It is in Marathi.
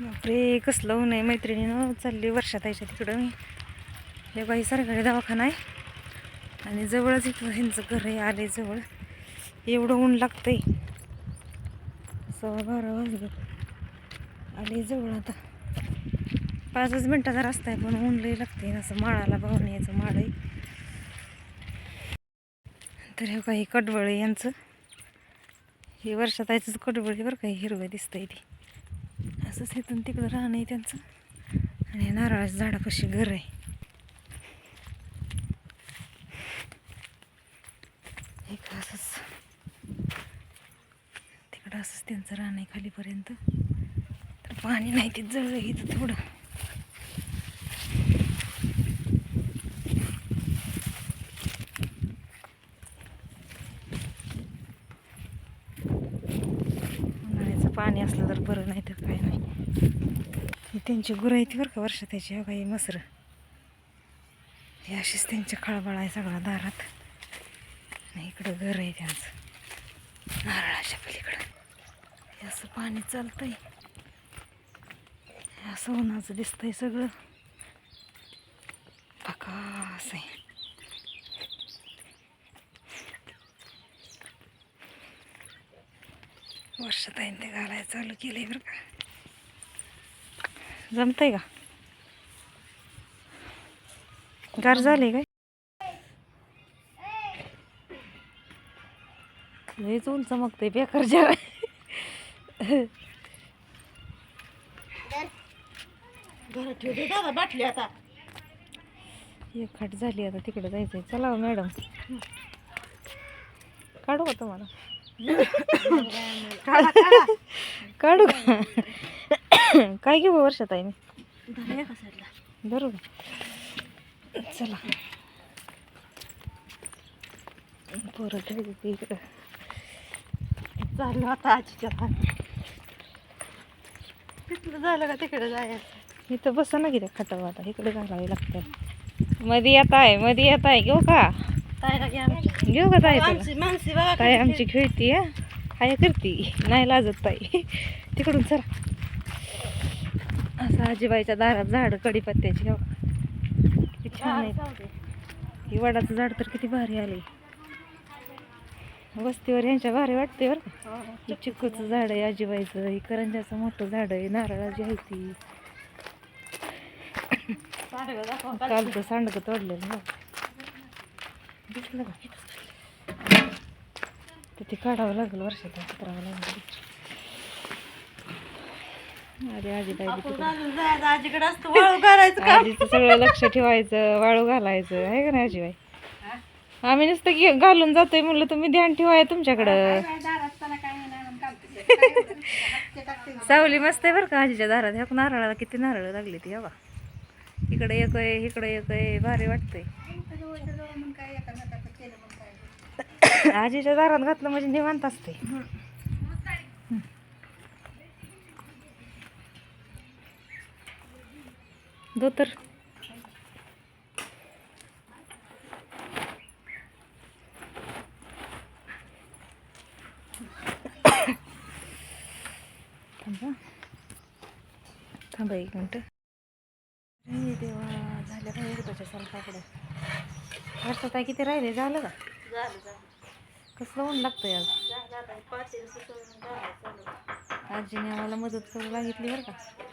बापरे कसलं ऊन आहे. मैत्रिणीनं चालली वर्षाताईच्या तिकडं. मी हे बाई सरकारी दवाखाना आहे. आणि जवळच इथं ह्यांचं घर आहे आले जवळ. एवढं ऊन लागतंय. सव्वा बारा वाजलं. आले जवळ आता. पाचच मिनटाचा रस्ता आहे पण ऊन लई लागते असं माळाला पाहून यायचं माळ आहे. तर हे काही कडवळ आहे यांचं. हे वर्षात यायचंच कडवळ बरं काही हिरवं दिसतंय ते. असंच इथून तिकडं राहणं आहे त्यांचं. आणि नारळाच्या झाडापाशी घर आहे. एक असंच. तिकडं असंच त्यांचं राहणं आहे खालीपर्यंत. तर पाणी नाही ते जळलं इथं थोडं उन्हाळ्याचं पाणी असलं तर बरं नाही तर काय नाही. ही त्यांची गुरं आहेत बरं का वर्षा त्याची काही मसरं. हे अशीच त्यांची खळबळ आहे सगळा दारात. आणि इकडं घर आहे त्यांचं. नारळाच्या पलीकडं. हे असं पाणी चालतंय. हे असं उन्हाचं दिसतंय सगळं. प्रकाश आहे. वर्षात आहे ते घालायला चालू केलंय बरं का. जमतंय का? गार झाले काय? लयच ऊन चमकतंय बेकार जरा. घरात दादा बाटली आता. एक खाट झाली आता तिकडे जायचंय. चला हो मॅडम. काढू का तुम्हाला? काढू का? काय घेऊ वर्षात आहे मी बरोबर. चला. परत इकडं. चाललो आता आजीच्या तिथलं झालं का तिकडे जायचं? इथं बसा ना किती खटावं आता. इकडे घालावे लागतं मध्ये येत आहे मध्ये येत आहे. घेऊ का? घेऊ का ताई तुला? आमची ताई खेळती हाय करती. नाही लाजत ताई. तिकडून चला. आजीबाईच्या दारात झाड कडीपत्त्याची हो किती छान आहे. ही वडाचं झाड तर किती भारी आले वस्तीवर यांच्या भारी वाटते बरं हो, हो. हे चिक्कूचं झाड आहे आजीबाईचं. हे करंजाचं मोठं झाड आहे. नारळाची आहे ती? कालचं सांडगं तोडलेलं दिसलं का? तर ते काढावं लागेल वर्षात करावं लागेल अरे आजीबाई आजीकडे असतं वाळू आजीचं सगळं लक्ष ठेवायचं वाळू घालायचं आहे का नाही आजीबाई आम्ही नुसतं घालून जातोय म्हणलं तुम्ही ध्यान ठेवाय तुमच्याकडं. सावली मस्त आहे बरं का आजीच्या दारात. ह्या नारळाला किती नारळ लागली ती हवा. इकडे एक आहे इकडे एक आहे भारी वाटतंय. आजीच्या दारात घातलं म्हणजे निवांत असते धोतर थांबा. थांबा एक मिनटं. देवा झाल्या काय एकदाच्या स्वयंपाकडे वर्षात किती राहिले? झालं का? कसलं ऊन लागतंय आज. आजीने आम्हाला मदत करू लागितली बरं का?